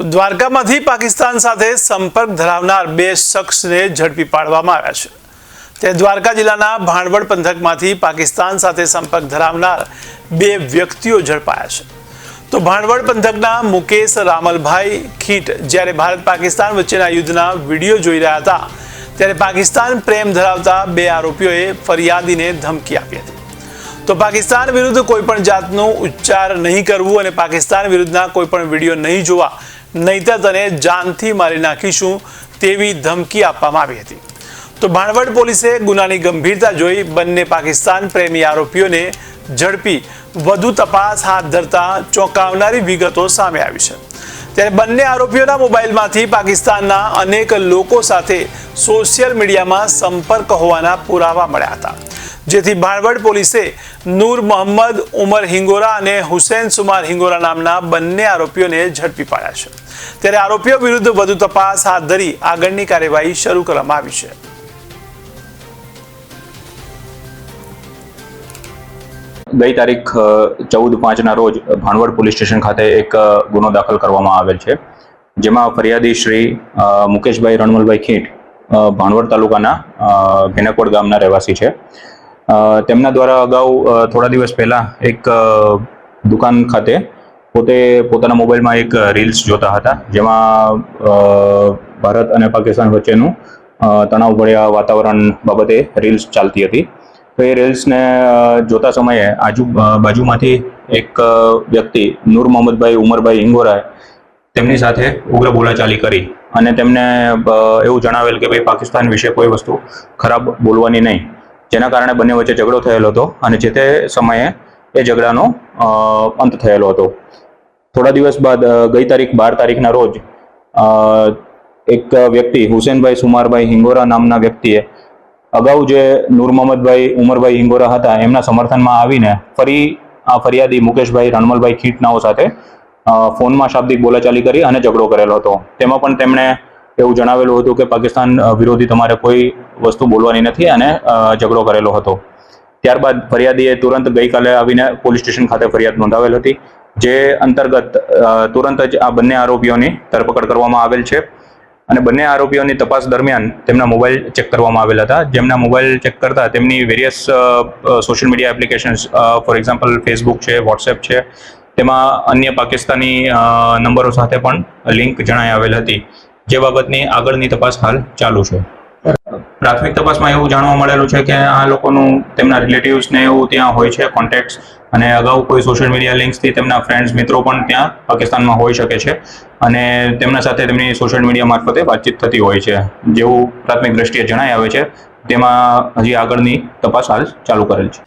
તો દ્વારકામાંથી પાકિસ્તાન સાથે સંપર્ક ધરાવનાર બે શખ્સને ઝડપી પાડવામાં આવ્યા છે. તે દ્વારકા જિલ્લાના ભાણવડ પંથકમાંથી પાકિસ્તાન સાથે સંપર્ક ધરાવનાર બે વ્યક્તિઓ ઝડપાયા છે. તો ભાણવડ પંથકના મુકેશ રામલભાઈ ખીટ જ્યારે ભારત પાકિસ્તાન વચ્ચેના યુદ્ધના વીડિયો જોઈ રહ્યા હતા, ત્યારે પાકિસ્તાન પ્રેમ ધરાવતા બે આરોપીઓએ ફરિયાદીને ધમકી આપી હતી. તો પાકિસ્તાન વિરુદ્ધ કોઈ પણ જાતનું ઉચ્ચાર નહીં કરવું અને પાકિસ્તાન વિરુદ્ધના કોઈ પણ વીડિયો નહીં જોવા નહીતર તને જાનથી મારી નાખીશું તેવી ધમકી આપવામાં આવી હતી. તો ભાણવડ પોલીસે ગુનાની ગંભીરતા જોઈ બંને પાકિસ્તાન પ્રેમી આરોપીઓને ઝડપી વધુ તપાસ હાથ ધરતા ચોંકાવનારી વિગતો સામે આવી છે. ત્યારે બંને આરોપીઓના મોબાઈલમાંથી પાકિસ્તાનના અનેક લોકો સાથે સોશિયલ મીડિયામાં સંપર્ક હોવાના પુરાવા મળ્યા હતા. જેથી ભાણવડ પોલીસે નૂર મોહમ્મદ ઉમર હિંગોરા અને હુસેન સુમાર હિંગોરા નામના બંને આરોપીઓને ઝડપી પાડ્યા છે. ત્યારે આરોપીઓ વિરુદ્ધ વધુ તપાસ હાથ ધરી આગળની કાર્યવાહી શરૂ કરવામાં આવી છે. ગઈ તારીખ ચૌદ પાંચના રોજ ભાણવડ પોલીસ સ્ટેશન ખાતે એક ગુનો દાખલ કરવામાં આવેલ છે. જેમાં ફરિયાદી શ્રી મુકેશભાઈ રણમલભાઈ ખીટ ભાણવડ તાલુકાના ભેનકવડ ગામના રહેવાસી છે. તેમના દ્વારા અગાઉ થોડા દિવસ પહેલા એક દુકાન ખાતે પોતે પોતાના મોબાઈલમાં એક રીલ્સ જોતા હતા, જેમાં ભારત અને પાકિસ્તાન વચ્ચેનું તણાવ તણાવભર્યા વાતાવરણ બાબતે રીલ્સ ચાલતી હતી. તો એ રીલ્સને જોતા સમયે આજુ બાજુમાંથી એક વ્યક્તિ, નૂર મોહમ્મદભાઈ ઉમરભાઈ ઇંગોરાએ તેમની સાથે ઉગ્ર બોલાચાલી કરી અને તેમને એવું જણાવેલ કે ભાઈ પાકિસ્તાન વિશે કોઈ વસ્તુ ખરાબ બોલવાની નહીં. જેના કારણે બંને વચ્ચે ઝઘડો થયેલો હતો અને જે તે સમયે એ ઝઘડાનો અંત થયેલો હતો. થોડા દિવસ બાદ ગઈ તારીખ બાર તારીખના રોજ એક વ્યક્તિ, હુસેનભાઈ સુમારભાઈ હિંગોરા નામના વ્યક્તિએ અગાઉ જે નૂર મોહમ્મદભાઈ, ઉમરભાઈ હિંગોરા હતા, એમના સમર્થનમાં આવીને ફરી આ ફરિયાદી મુકેશભાઈ રણમલભાઈ ખીટનાઓ સાથે ફોનમાં શાબ્દિક બોલાચાલી કરી અને ઝઘડો કરેલો હતો. તેમાં પણ તેમણે એવું જણાવેલું હતું કે પાકિસ્તાન વિરોધી તમારે કોઈ વસ્તુ બોલવાની નથી અને ઝઘડો કરેલો હતો. ત્યારબાદ ફરિયાદીએ તુરંત ગઈકાલે આવીને પોલીસ સ્ટેશન ખાતે ફરિયાદ નોંધાવેલ હતી, જે અંતર્ગત તુરંત જ આ બંને આરોપીઓની ધરપકડ કરવામાં આવેલ છે અને બંને આરોપીઓની તપાસ દરમિયાન તેમના મોબાઈલ ચેક કરવામાં આવેલા હતા. જેમના મોબાઈલ ચેક કરતા તેમની various social media applications for example Facebook છે વોટ્સએપ છે, તેમાં અન્ય પાકિસ્તાની નંબરો સાથે પણ લિંક જણાઈ આવેલ હતી. જે બાબતની આગળની તપાસ હાલ ચાલુ છે. પ્રાથમિક તપાસમાં એવું જાણવા મળેલું છે કે આ લોકોનું તેમના રિલેટિવ્સને એવું ત્યાં હોય છે કોન્ટેક્ટ્સ અને અગાઉ કોઈ સોશિયલ મીડિયા લિંક્સથી તેમના ફ્રેન્ડ્સ મિત્રો પણ ત્યાં પાકિસ્તાનમાં હોઈ શકે છે. અને તેમના સાથે તેમની સોશિયલ મીડિયા મારફતે વાતચીત થતી હોય છે. જેવું પ્રાથમિક દ્રષ્ટિએ જણાય આવે છે. તેમાં હજી આગળની તપાસ હાલ ચાલુ કરેલ છે.